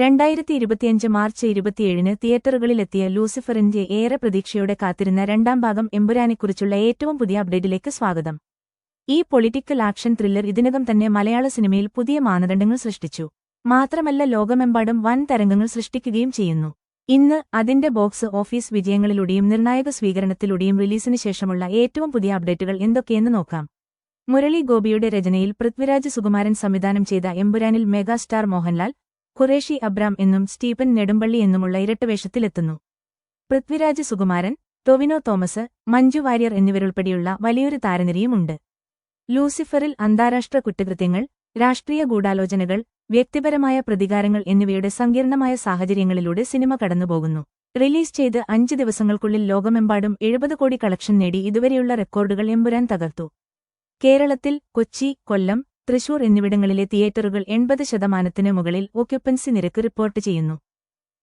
രണ്ടായിരത്തി ഇരുപത്തിയഞ്ച് മാർച്ച് ഇരുപത്തിയേഴിന് തിയേറ്ററുകളിലെത്തിയ ലൂസിഫറിന്റെ ഏറെ പ്രതീക്ഷയോടെ കാത്തിരുന്ന രണ്ടാം ഭാഗം എമ്പുരാനെക്കുറിച്ചുള്ള ഏറ്റവും പുതിയ അപ്ഡേറ്റിലേക്ക് സ്വാഗതം. ഈ പൊളിറ്റിക്കൽ ആക്ഷൻ ത്രില്ലർ ഇതിനകം തന്നെ മലയാള സിനിമയിൽ പുതിയ മാനദണ്ഡങ്ങൾ സൃഷ്ടിച്ചു. മാത്രമല്ല ലോകമെമ്പാടും വൻ തരംഗങ്ങൾ സൃഷ്ടിക്കുകയും ചെയ്യുന്നു. ഇന്ന് അതിന്റെ ബോക്സ് ഓഫീസ് വിജയങ്ങളിലൂടെയും നിർണായക സ്വീകരണത്തിലൂടെയും റിലീസിന് ശേഷമുള്ള ഏറ്റവും പുതിയ അപ്ഡേറ്റുകൾ എന്തൊക്കെയെന്ന് നോക്കാം. മുരളി ഗോപിയുടെ രചനയിൽ പൃഥ്വിരാജ് സുകുമാരൻ സംവിധാനം ചെയ്ത എമ്പുരാനിൽ മെഗാസ്റ്റാർ മോഹൻലാൽ ഖുറേഷി അബ്രാം എന്നും സ്റ്റീഫൻ നെടുമ്പള്ളി എന്നുമുള്ള ഇരട്ടവേഷത്തിലെത്തുന്നു. പൃഥ്വിരാജ് സുകുമാരൻ ടൊവിനോ തോമസ് മഞ്ജു വാര്യർ എന്നിവരുൾപ്പെടെയുള്ള വലിയൊരു താരനിരയുമുണ്ട്. ലൂസിഫറിൽ അന്താരാഷ്ട്ര കുറ്റകൃത്യങ്ങൾ രാഷ്ട്രീയ ഗൂഢാലോചനകൾ വ്യക്തിപരമായ പ്രതികാരങ്ങൾ എന്നിവയുടെ സങ്കീർണമായ സാഹചര്യങ്ങളിലൂടെ സിനിമ കടന്നുപോകുന്നു. റിലീസ് ചെയ്ത് അഞ്ച് ദിവസങ്ങൾക്കുള്ളിൽ ലോകമെമ്പാടും എഴുപത് കോടി കളക്ഷൻ നേടി ഇതുവരെയുള്ള റെക്കോർഡുകൾ എമ്പുരാൻ തകർത്തു. കേരളത്തിൽ കൊച്ചി കൊല്ലം തൃശൂർ എന്നിവിടങ്ങളിലെ തിയേറ്ററുകൾ എൺപത് ശതമാനത്തിന് മുകളിൽ ഓക്യുപ്പൻസി നിരക്ക് റിപ്പോർട്ട് ചെയ്യുന്നു.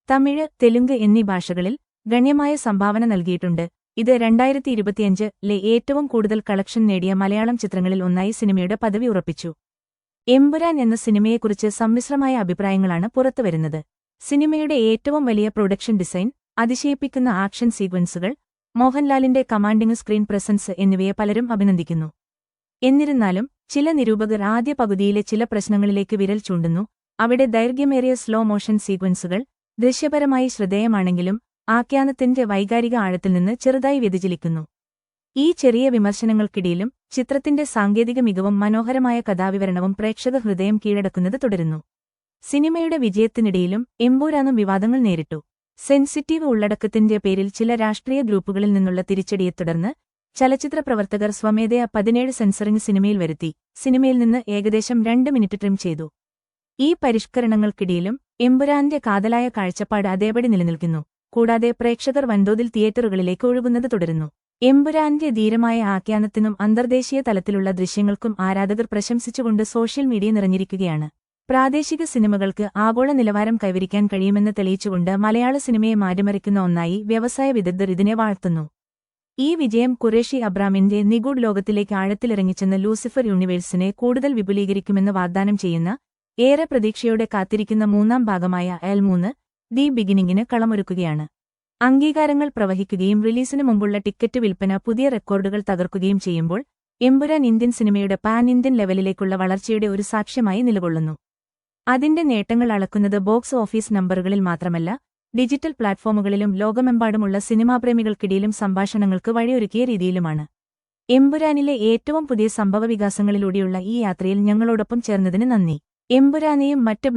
തമിഴ് തെലുങ്ക് എന്നീ ഭാഷകളിൽ ഗണ്യമായ സംഭാവന നൽകിയിട്ടുണ്ട്. ഇത് രണ്ടായിരത്തി ഇരുപത്തിയഞ്ചിലെ ഏറ്റവും കൂടുതൽ കളക്ഷൻ നേടിയ മലയാളം ചിത്രങ്ങളിൽ ഒന്നായി സിനിമയുടെ പദവി ഉറപ്പിച്ചു. എമ്പുരാൻ എന്ന സിനിമയെക്കുറിച്ച് സമ്മിശ്രമായ അഭിപ്രായങ്ങളാണ് പുറത്തുവരുന്നത്. സിനിമയുടെ ഏറ്റവും വലിയ പ്രൊഡക്ഷൻ ഡിസൈൻ അതിശയിപ്പിക്കുന്ന ആക്ഷൻ സീക്വൻസുകൾ മോഹൻലാലിന്റെ കമാൻഡിംഗ് സ്ക്രീൻ പ്രസൻസ് എന്നിവയെ പലരും അഭിനന്ദിക്കുന്നു. എന്നിരുന്നാലും ചില നിരൂപകർ ആദ്യ പകുതിയിലെ ചില പ്രശ്നങ്ങളിലേക്ക് വിരൽ ചൂണ്ടുന്നു. അവിടെ ദൈർഘ്യമേറിയ സ്ലോ മോഷൻ സീക്വൻസുകൾ ദൃശ്യപരമായി ശ്രദ്ധേയമാണെങ്കിലും ആഖ്യാനത്തിന്റെ വൈകാരിക ആഴത്തിൽ നിന്ന് ചെറുതായി വ്യതിചലിക്കുന്നു. ഈ ചെറിയ വിമർശനങ്ങൾക്കിടയിലും ചിത്രത്തിന്റെ സാങ്കേതിക മികവും മനോഹരമായ കഥാവിവരണവും പ്രേക്ഷക ഹൃദയം കീഴടക്കുന്നത് തുടരുന്നു. സിനിമയുടെ വിജയത്തിനിടയിലും എമ്പൂരാനും വിവാദങ്ങൾ നേരിട്ടു. സെൻസിറ്റീവ് ഉള്ളടക്കത്തിന്റെ പേരിൽ ചില രാഷ്ട്രീയ ഗ്രൂപ്പുകളിൽ നിന്നുള്ള തിരിച്ചടിയെ തുടർന്ന് ചലച്ചിത്ര പ്രവർത്തകർ സ്വമേധയ പതിനേഴ് സെൻസറിംഗ് സിനിമയിൽ വരുത്തി. സിനിമയിൽ നിന്ന് ഏകദേശം രണ്ട് മിനിറ്റ് ട്രിം ചെയ്തു. ഈ പരിഷ്കരണങ്ങൾക്കിടയിലും എമ്പുരാന്റെ കാതലായ കാഴ്ചപ്പാട് അതേപടി നിലനിൽക്കുന്നു. കൂടാതെ പ്രേക്ഷകർ വൻതോതിൽ തിയേറ്ററുകളിലേക്ക് ഒഴുകുന്നത് തുടരുന്നു. എമ്പുരാന്റെ ധീരമായ ആഖ്യാനത്തിനും അന്തർദേശീയ തലത്തിലുള്ള ദൃശ്യങ്ങൾക്കും ആരാധകർ പ്രശംസിച്ചുകൊണ്ട് സോഷ്യൽ മീഡിയ നിറഞ്ഞിരിക്കുകയാണ്. പ്രാദേശിക സിനിമകൾക്ക് ആഗോള നിലവാരം കൈവരിക്കാൻ കഴിയുമെന്ന് തെളിയിച്ചുകൊണ്ട് മലയാള സിനിമയെ മാറ്റിമറിക്കുന്ന ഒന്നായി വ്യവസായ വിദഗ്ധർ ഇതിനെ വാഴ്ത്തുന്നു. ഈ വിജയം കുറേഷി അബ്രാമിന്റെ നിഗൂഢ് ലോകത്തിലേക്ക് ആഴത്തിലിറങ്ങിച്ചെന്ന ലൂസിഫർ യൂണിവേഴ്സിനെ കൂടുതൽ വിപുലീകരിക്കുമെന്ന് വാഗ്ദാനം ചെയ്യുന്ന ഏറെ പ്രതീക്ഷയോടെ കാത്തിരിക്കുന്ന മൂന്നാം ഭാഗമായ എൽ മൂന്ന് ദി ബിഗിനിങ്ങിന് കളമൊരുക്കുകയാണ്. അംഗീകാരങ്ങൾ പ്രവഹിക്കുകയും റിലീസിന് മുമ്പുള്ള ടിക്കറ്റ് വിൽപ്പന പുതിയ റെക്കോർഡുകൾ തകർക്കുകയും ചെയ്യുമ്പോൾ എമ്പുരാൻ ഇന്ത്യൻ സിനിമയുടെ പാൻ ഇന്ത്യൻ ലെവലിലേക്കുള്ള വളർച്ചയുടെ ഒരു സാക്ഷ്യമായി നിലകൊള്ളുന്നു. അതിന്റെ നേട്ടങ്ങൾ അളക്കുന്നത് ബോക്സ് ഓഫീസ് നമ്പറുകളിൽ മാത്രമല്ല ഡിജിറ്റൽ പ്ലാറ്റ്ഫോമുകളിലും ലോകമെമ്പാടുമുള്ള സിനിമാപ്രേമികൾക്കിടയിലും സംഭാഷണങ്ങൾക്ക് വഴിയൊരുക്കിയ രീതിയിലുമാണ്. എമ്പുരാനിലെ ഏറ്റവും പുതിയ സംഭവവികാസങ്ങളിലൂടെയുള്ള ഈ യാത്രയിൽ ഞങ്ങളോടൊപ്പം ചേർന്നതിന് നന്ദി. എമ്പുരാനെയും മറ്റ്